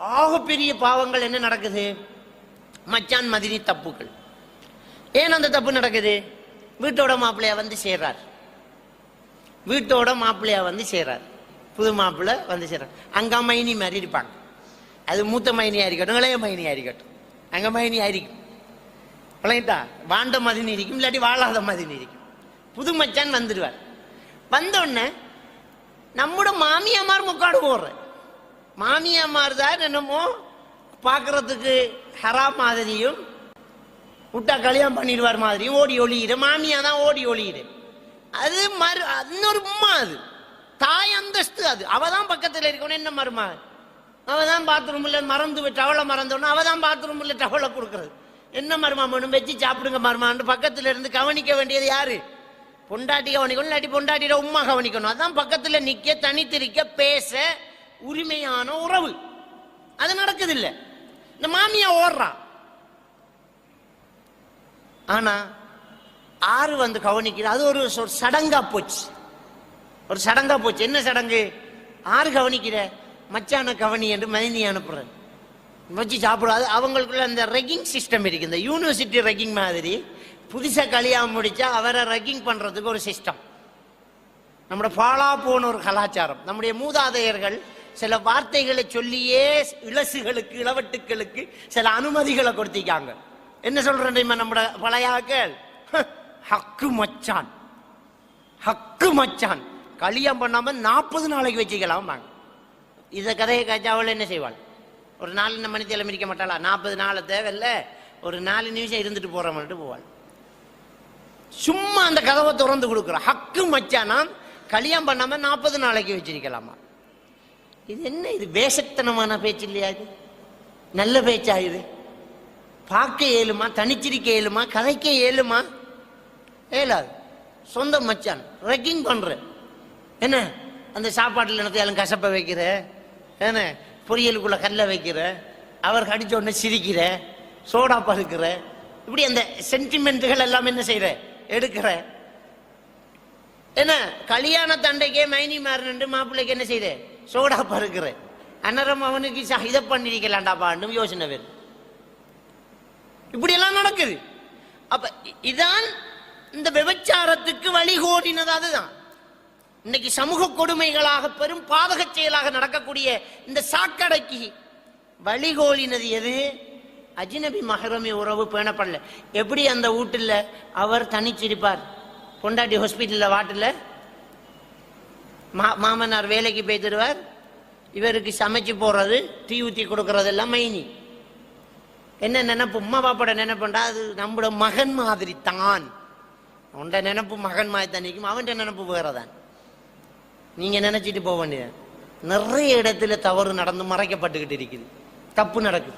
ஆகப்பெரிய பாவங்கள் என்ன நடக்குது? மச்சான் மதினி தப்புகள். ஏன் அந்த தப்பு நடக்குது? வீட்டோட மாப்பிள்ளையா வந்து சேர்றார். வீட்டோட மாப்பிள்ளையா வந்து சேர்றார். புது மாப்பிள்ளை வந்து சேர்றார். அங்க மைனி மாதிரி இருப்பாங்க. அது மூத்த மைனியா இருக்கட்டும் இளைய மைனியா இருக்கட்டும். அங்க மைனியா இருக்கும். விளங்கிட்டா வாண்ட மதினி இருக்கும் இல்லாட்டி வாழாத மதினி இருக்கும். புது மச்சான் வந்துடுவார். வந்த உடனே நம்மோட மாமியாமார் முக்காடு போடுற மாமியாமார் தான் என்னமோ பார்க்கறதுக்கு ஹரா மாதிரியும் விட்டா கல்யாணம் பண்ணிடுவார் மாதிரியும் ஓடி ஒளியிடு. மாமியா தான் ஓடி ஒளியிடு. அது மறு இன்னொரு உம்மா அது. தாய் அந்தஸ்து அது. அவ தான் பக்கத்தில் இருக்கணும் என்ன மருமா அவ தான் பாத்ரூம்ல மறந்து டவலை மறந்தோன்னா அவ தான் பாத்ரூம்ல டவலை கொடுக்குறது. என்ன மருமா மனு வச்சு சாப்பிடுங்க மருமான்னு பக்கத்தில் இருந்து கவனிக்க வேண்டியது யாரு? பொண்டாட்டி கவனிக்கணும் இல்லாட்டி பொண்டாட்டியோட உம்மா கவனிக்கணும். அதான் பக்கத்தில் நிற்க தனித்திருக்க பேச உரிமையான உறவு. அது நடக்குதில்ல. இந்த மாமியா ஓடுறான் ஆனா ஆறு வந்து கவனிக்கிறது அது ஒரு சொ- சடங்கா போச்சு. ஒரு சடங்கா போச்சு. என்ன சடங்கு? ஆறு கவனிக்கிற மச்சான கவனி என்று மதினி அனுப்புற வச்சு சாப்பிடாது அவங்களுக்குள்ள அந்த ரெக்கிங் சிஸ்டம் இருக்கு. இந்த யூனிவர்சிட்டி ரெக்கிங் மாதிரி. புதுசாக கல்யாணம் முடிச்சா அவரை ரெக்கிங் பண்றதுக்கு ஒரு சிஸ்டம் நம்முடைய பாலா போன ஒரு கலாச்சாரம். நம்முடைய மூதாதையர்கள் சில வார்த்தைகளை சொல்லியே இலசுகளுக்கு இளவட்டுக்களுக்கு சில அனுமதிகளை கொடுத்திருக்காங்க. என்ன சொல்றேன் தெரியுமா நம்மட பழையாக்கள்? ஹக்கு மச்சான். ஹக்கு மச்சான். கல்யாணம் பண்ணாம நாற்பது நாளைக்கு வச்சுக்கலாம் வாங்க. கதையை கஜாவில் என்ன செய்வாள்? ஒரு நாலு மணி தேலம் இருக்க மாட்டாளா? நாற்பது நாளை தேவையில்ல. ஒரு நாலு நிமிஷம் இருந்துட்டு போற மாதிரி போவாள். சும்மா அந்த கதவை திறந்து கொடுக்குறோம் ஹக்கு மச்சானாம் கல்யாணம் பண்ணாம நாற்பது நாளைக்கு வச்சிருக்கலாமா? இது என்ன இது? வேஷத்தனமான பேச்சு இல்லையா இது? நல்ல பேச்சா இது? பார்க்க இயலுமா தனிச்சிருக்க இயலுமா கதைக்க இயலுமா ஏலாது சொந்த மச்சான். ரெக்கிங் பண்ற. என்ன? அந்த சாப்பாட்டில் என்னத்தையாலும் கசப்ப வைக்கிற? என்ன? பொரியலுக்குள்ள கல்ல வைக்கிற? அவர் கடிச்ச உடனே சிரிக்கிற? சோடா பழுக்கிற இப்படி அந்த சென்டிமெண்ட்டுகள் எல்லாம் என்ன செய்யற எடுக்கிற? என்ன? கல்யாண தண்டைக்கே மைனி மாறினு மாப்பிள்ளைக்கு என்ன செய்கிறேன் சோடா பருக்கிறேன் அன்னரம் அவனுக்கு இதை பண்ணிருக்கலாண்டாப்பாண்டும் யோசனை வேறு. இப்படியெல்லாம் நடக்குது. அப்ப இதான் இந்த விபச்சாரத்துக்கு வழிகோடினது அதுதான். இன்னைக்கு சமூக கொடுமைகளாக பெரும் பாதக செயலாக நடக்கக்கூடிய இந்த சாக்கடைக்கு வழிகோலினது எது? அஜினபி மகரமி உறவு பேணப்படல. எப்படி அந்த வீட்டுல அவர் தனிச்சிருப்பார்? பொண்டாட்டி ஹாஸ்பிட்டலில் வாட்டில் மா மாமனார் வேலைக்கு போய்த்துடுவார் இவருக்கு சமைச்சு போடுறது தீ ஊற்றி கொடுக்கறதெல்லாம் மைனி. என்ன நினைப்பு? உம்மா பாப்பாட நினைப்புண்டா அது நம்மளோட மகன் மாதிரி தான் உண்ட நினைப்பு மகன் மாதிரி தான் நிற்கும். அவன்கிட்ட நினைப்பு வேறதான். நீங்க நினைச்சிட்டு போக வேண்டியது. நிறைய இடத்துல தவறு நடந்து மறைக்கப்பட்டுக்கிட்டு இருக்குது. தப்பு நடக்குது.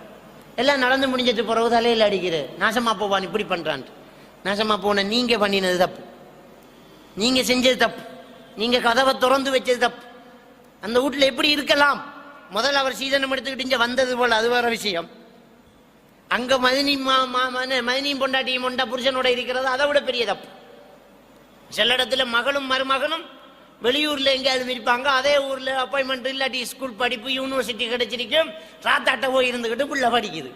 எல்லாம் நடந்து முடிஞ்சது பிறகு தலையில் அடிக்கிற நாசமா போவான் இப்படி பண்றான்ட்டு. நாசமா போன நீங்க பண்ணினது தப்பு. நீங்க செஞ்சது தப்பு. நீங்க கதவை திறந்து வச்சது தப்பு அந்த வீட்டில் எப்படி இருக்கலாம்? முதல்ல அவர் சீதனம் எடுத்துக்கிட்டு வந்தது போல அது வேற விஷயம். அங்க மதினி மா மா- மன- மதினியும் பொண்டாட்டியும் பொண்டா புருஷனோட இருக்கிறது அதை விட பெரிய தப்பு. சில இடத்துல மகளும் மருமகனும் வெளியூர்ல எங்கேயாவது இருப்பாங்க அதே ஊர்ல அப்பாயின்மெண்ட் இல்லாட்டி ஸ்கூல் படிப்பு யூனிவர்சிட்டி கிடைச்சிருக்கும் ராத்தாட்ட போய் இருந்துகிட்டு புள்ள படிக்குது.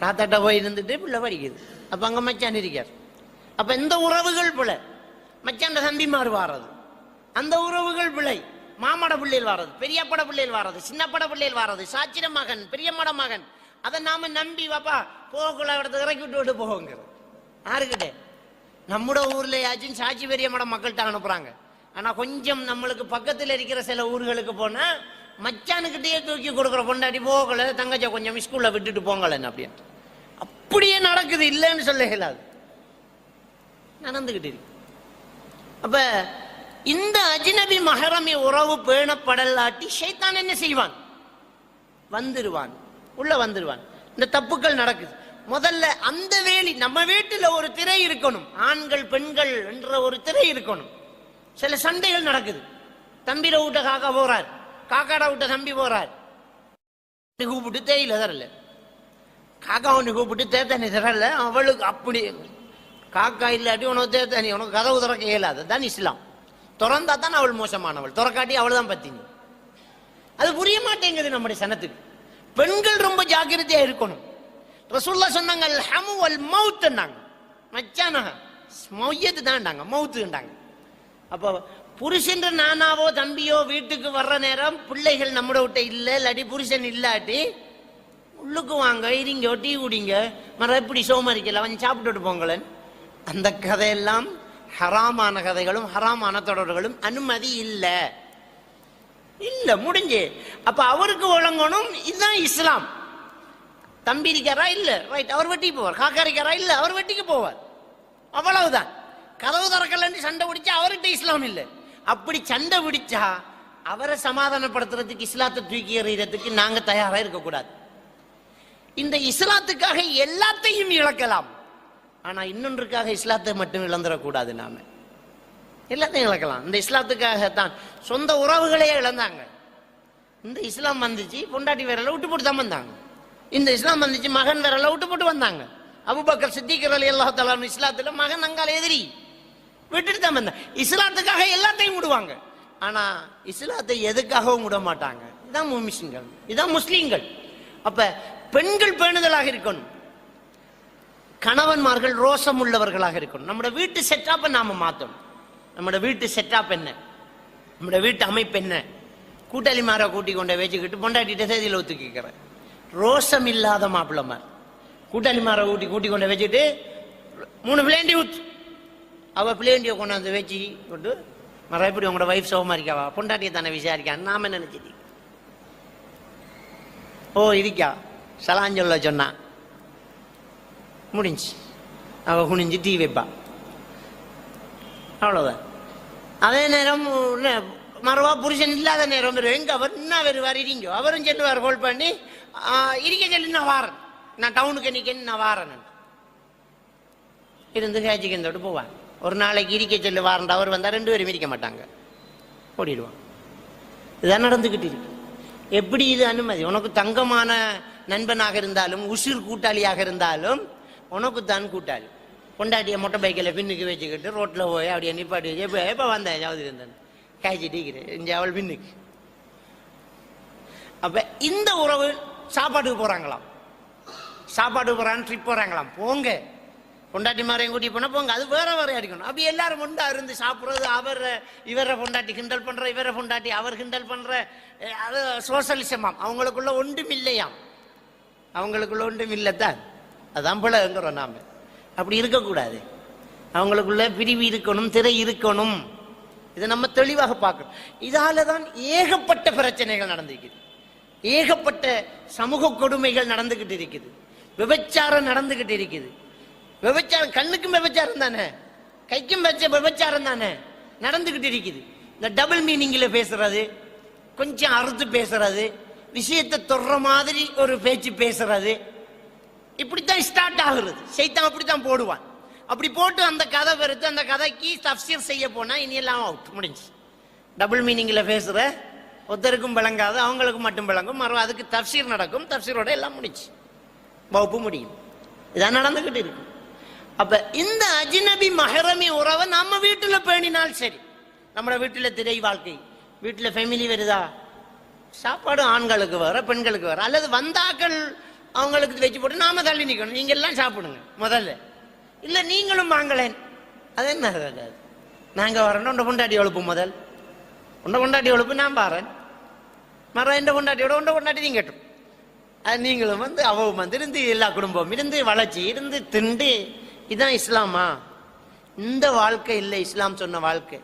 ராத்தாட்ட போய் இருந்துட்டு புள்ள படிக்குது. அப்ப அங்க மச்சான் இருக்கார். அப்ப இந்த உறவுகள் போல மச்சான் தம்பிமார் வாரது. அந்த உறவுகள் பிள்ளை மாமட பிள்ளைகள் வாரது பெரியப்பட பிள்ளையில் வாரது சின்னப்பட பிள்ளையில் வாரது சாச்சிர மகன் பெரியமட மகன். அதை நாம நம்பி வாப்பா போகக்குள்ள இடத்த இறக்கி விட்டு விட்டு போவோங்கிறது. யாருக்கிட்டே? நம்மட ஊர்ல ஊர்லயாச்சும் சாட்சி பெரியமட மக்கள்கிட்ட அனுப்புறாங்க. ஆனா கொஞ்சம் நம்மளுக்கு பக்கத்தில் இருக்கிற சில ஊர்களுக்கு போனா மச்சானுக்கிட்டே தூக்கி கொடுக்குற பொண்டாடி போகல தங்கச்ச கொஞ்சம் ஸ்கூல்ல விட்டுட்டு போங்கலன்னு அப்படின்ட்டு. அப்படியே நடக்குது இல்லைன்னு சொல்ல இயலாது நடந்துகிட்டு இருக்கு. அப்ப இந்த அஜ்னபி மஹரமி உறவு பேணப்படலாட்டி ஷைத்தான் என்ன செய்வான்? வந்துருவான். உள்ள வந்துருவான். இந்த தப்புக்கள் நடக்குது. முதல்ல அந்த வேலி நம்ம வீட்டுல ஒரு திரை இருக்கணும். ஆண்கள் பெண்கள் என்ற ஒரு திரை இருக்கணும். சில சண்டைகள் நடக்குது. தம்பிர விட்ட காக்கா போறார். காக்காடா விட்ட தம்பி போறார். கூப்பிட்டு தேயில தரல காக்கா ஒன்று கூப்பிட்டு தேத்தனி தரல அவளுக்கு அப்படி காக்கா இல்லாட்டி உனக்கு தனி உனக்கு கதவு திறக்க இயலாது. தான் இஸ்லாம். திறந்தா தான் அவள் மோசமானவள். திறக்காட்டி அவள் தான் பத்தினி. அது புரிய மாட்டேங்குது நம்முடைய சனத்துக்கு. பெண்கள் ரொம்ப ஜாக்கிரதையா இருக்கணும். ரசூல்லா சொன்னாங்க ஹமு அல் மவுத்துன்னாங்க. மச்சானா மொய்யத்து தான்டாங்க மவுத்துண்டாங்க அப்போ புருஷன்ற நானாவோ தம்பியோ வீட்டுக்கு வர்ற நேரம் பிள்ளைகள் நம்மட விட்ட இல்லை இல்லாட்டி புருஷன் இல்லாட்டி உள்ளுக்கு வாங்க இருங்க டீ குடிங்க மரம் எப்படி சோமரிக்கல வந்து சாப்பிட்டுட்டு போங்களேன் அந்த கதையெல்லாம் ஹராமான கதைகளும் ஹராமான தொடர்களும் அனுமதி இல்லை. இல்லை முடிஞ்சு. அப்போ அவருக்கு வழங்கணும் இதுதான் இஸ்லாம். தம்பி இருக்காரா? ரைட் அவர் வெட்டிக்கு போவார். காக்கா இருக்காரா? அவர் வெட்டிக்கு போவார். அவ்வளவுதான். கதவு திறக்கலன்னு சண்டை பிடிச்சா அவர்கிட்ட இஸ்லாம் இல்லை. அப்படி சண்டை பிடிச்சா அவரை சமாதானப்படுத்துறதுக்கு இஸ்லாத்தை தூக்கி எறிகிறதுக்கு நாங்கள் தயாராக இருக்கக்கூடாது. இந்த இஸ்லாத்துக்காக எல்லாத்தையும் இழக்கலாம். ஆனால் இன்னொன்றுக்காக இஸ்லாத்தை மட்டும் இழந்துடக்கூடாது நாம. எல்லாத்தையும் இழக்கலாம். இந்த இஸ்லாத்துக்காகத்தான் சொந்த உறவுகளையே இழந்தாங்க. இந்த இஸ்லாம் வந்துச்சு பொண்டாட்டி விரல விட்டு போட்டு தான் வந்தாங்க. இந்த இஸ்லாம் வந்துச்சு மகன் விரல விட்டு போட்டு வந்தாங்க. அபுபக்கர் சித்திகர் அலி அல்லா தலான் இஸ்லாத்துல மகன் அங்கால எதிரி. விட்டுட்டு தான் வந்தாங்க. இஸ்லாத்துக்காக எல்லாத்தையும் விடுவாங்க. ஆனா இஸ்லாத்தை எதுக்காகவும் விட மாட்டாங்க இதான் முஸ்லிம்கள் இதான் முஸ்லீம்கள். அப்ப பெண்கள் பேணுதலாக இருக்கணும். கணவன்மார்கள் ரோசம் உள்ளவர்களாக இருக்கணும். நம்மளோட வீட்டு செட்டப்பை நாம மாத்தணும். நம்மளோட வீட்டு செட்டப் என்ன? நம்மளோட வீட்டு அமைப்பு என்ன? கூட்டாளி மாற கூட்டி கொண்ட வச்சுக்கிட்டு பொண்டாட்டிகிட்ட செய்தியில் ஒத்துக்கிக்கிறேன். ரோசம் இல்லாத மாப்பிள்ளமார் கூட்டாளி மாற கூட்டி கூட்டி கொண்ட வச்சுட்டு மூணு பிளேண்டி ஊத்து. அவ பிளேண்டியை கொண்டாந்து வச்சு கொண்டு மற எப்படி உங்களோட வைஃப் சோகமா இருக்காவா பொண்டாட்டியை தானே விசாரிக்கான்னு நாம நினைச்சிட்டு? ஓ இருக்கா. சலாஞ்சொல்ல சொன்னா முடிஞ்சு. அவள் குனிஞ்சு டீ வைப்பா. அவ்வளோதான் அதே நேரம் மறுவா புருஷன் இல்லாத நேரம் வரும். எங்கே அவர் என்ன வருவார் இருங்க அவரும் சொல்லுவார் ஹோல் பண்ணி இருக்க சொல்லி நான் வாரேன். நான் டவுனுக்கு நிக்க நான் வாரேன். இருந்து ஹேஜிகந்தோடு போவான். ஒரு நாளைக்கு இருக்க சொல்லி வாரண்ட அவர் வந்தால் ரெண்டு பேரும் இருக்க மாட்டாங்க. ஓடிடுவான். இதான் நடந்துக்கிட்டு இருக்கு. எப்படி இது அனுமதி? உனக்கு தங்கமான நண்பனாக இருந்தாலும் உசிர் கூட்டாளியாக இருந்தாலும் உனக்கு தான் கூட்டாளி. பொண்டாட்டிய மொட்டை பைக்கில் பின்னுக்கு வச்சுக்கிட்டு ரோட்டில் போய் அப்படியே நிப்பாட்டி வச்சு எப்போ எப்போ வந்தேன் ஜாவது இருந்தேன் காய்ச்சி டீக்கிறேன் இங்கே அவள் பின்னுக்கு. அப்போ இந்த உறவு சாப்பாட்டுக்கு போகிறாங்களாம் சாப்பாட்டுக்கு போகிறான்னு ட்ரிப் போகிறாங்களாம் போங்க. பொண்டாட்டி மாரையும் கூட்டி போனால் போங்க. அது வேற வேற அடிக்கணும் அப்படி எல்லாரும் ஒன்றா இருந்து சாப்பிட்றது அவர் இவரை பொண்டாட்டி கிண்டல் பண்ணுற இவரை பொண்டாட்டி அவர் கிண்டல் பண்ணுற அது சோசலிசமாம். அவங்களுக்குள்ள ஒன்றும் இல்லையாம். அவங்களுக்குள்ள ஒன்றும் இல்லைத்தான். அதான் பிள்ளைங்கிறோம் நாம். அப்படி இருக்கக்கூடாது. அவங்களுக்குள்ள பிரிவு இருக்கணும் திரை இருக்கணும். இதை நம்ம தெளிவாக பார்க்கணும். இதால தான் ஏகப்பட்ட பிரச்சனைகள் நடந்துக்குது ஏகப்பட்ட சமூக கொடுமைகள் நடந்துகிட்டு இருக்குது. விபச்சாரம் நடந்துகிட்டு இருக்குது. விபச்சாரம் கண்ணுக்கும் விபச்சாரம் தானே? கைக்கும் வச்ச விபச்சாரம் தானே? நடந்துகிட்டு இருக்குது. இந்த டபுள் மீனிங்கில் பேசுறது கொஞ்சம் அறுத்து பேசுறது விஷயத்தை தொடுற மாதிரி ஒரு பேச்சு பேசுறது இப்படித்தான் ஸ்டார்ட் ஆகுறது. சைத்தான் அப்படித்தான் போடுவான். அப்படி போட்டு அந்த கதை வெறுத்து அந்த கதைக்கு தப்சீர் செய்ய போனால் இனி எல்லாம் அவுட் முடிஞ்சு டபுள் மீனிங்கில் பேசுகிற ஒருத்தருக்கும் விளங்காது அவங்களுக்கு மட்டும் விளங்கும். மறு அதுக்கு தப்சீர் நடக்கும் தப்சீரோட எல்லாம் முடிஞ்சு. வகுப்பு முடியும். இதான் நடந்துக்கிட்டு இருக்கும் அப்போ இந்த அஜினபி மஹரமி உறவை நம்ம வீட்டில் பேணினால் சரி. நம்ம வீட்டில் திரை வாழ்க்கை வீட்டில் ஃபேமிலி வருதா? சாப்பாடு ஆண்களுக்கு வர பெண்களுக்கு வர அல்லது வந்தாக்கள் அவங்களுக்கு வச்சு போட்டு நாம தள்ளி நிற்கணும் நீங்க எல்லாம் சாப்பிடுங்க முதல்ல. இல்லை நீங்களும் வாங்கலேன் அது என்ன? நாங்கள் நாங்க வரணும் உண்டை கொண்டாடி எழுப்பு முதல். உண்டை கொண்டாடி எழுப்பு நான் பாறேன். மரம் எந்த கொண்டாட்டியோட உண்டை கொண்டாட்டி நீங்க கேட்டும். அது நீங்களும் வந்து அவவும் வந்து இருந்து எல்லா குடும்பம் இருந்து வளர்ச்சி இருந்து திண்டு. இதுதான் இஸ்லாமா? இந்த வாழ்க்கை இல்லை இஸ்லாம் சொன்ன வாழ்க்கை.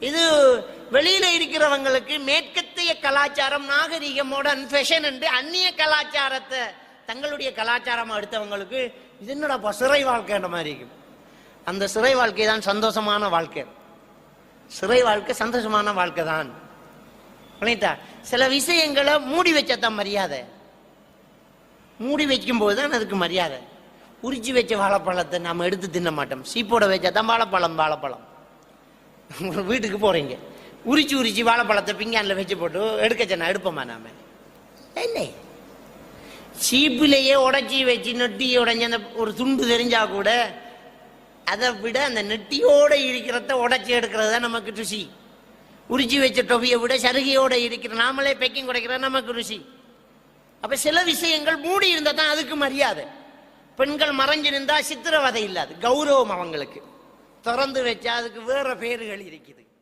இது வெளியில இருக்கிறவங்களுக்கு மேற்க அந்நிய கலாச்சாரம் நாகரிகம் மாடர்ன் ஃபேஷன் என்று அந்நிய கலாச்சாரத்தை தங்களுடைய கலாச்சாரமாக எடுத்தவங்களுக்கு இது என்னடா சிறை வாழ்க்கைன்ற மாதிரி இருக்கும் அந்த சிறை வாழ்க்கை தான் சந்தோஷமான வாழ்க்கை. சிறை வாழ்க்கை சந்தோஷமான வாழ்க்கை தான். புரியுதா? சில விஷயங்களை மூடி வச்சதான் மரியாதை. மூடி வைக்கும் போது தான் அதுக்கு மரியாதை. உரிச்சு வச்ச வாழைப்பழத்தை நாம எடுத்து தின்ன மாட்டோம் சீப்போட வச்சா தான் வாழைப்பழம். வாழைப்பழம் வீட்டுக்கு போறீங்க. உரிச்சு உரிச்சு வாழைப்பழத்தை பிங்கானில் வச்சு போட்டு எடுக்க சொன்னா எடுப்போமா நாம? இல்லை. சீப்பிலேயே உடைச்சி வச்சு நெட்டி உடைஞ்ச அந்த ஒரு துண்டு தெரிஞ்சா கூட அதை விட அந்த நெட்டியோட இருக்கிறத உடச்சி எடுக்கிறது தான் நமக்கு ருசி. உரிச்சி வச்ச டொபியை விட சருகையோட இருக்கிற நாமளே பெக்கிங் குறைக்கிற நமக்கு ருசி. அப்ப சில விஷயங்கள் மூடி இருந்தா தான் அதுக்கு மரியாதை. பெண்கள் மறைஞ்சு நின்றா சித்திரவதை இல்லாது கௌரவம் அவங்களுக்கு. திறந்து வச்சா அதுக்கு வேற பேர்கள் இருக்குது.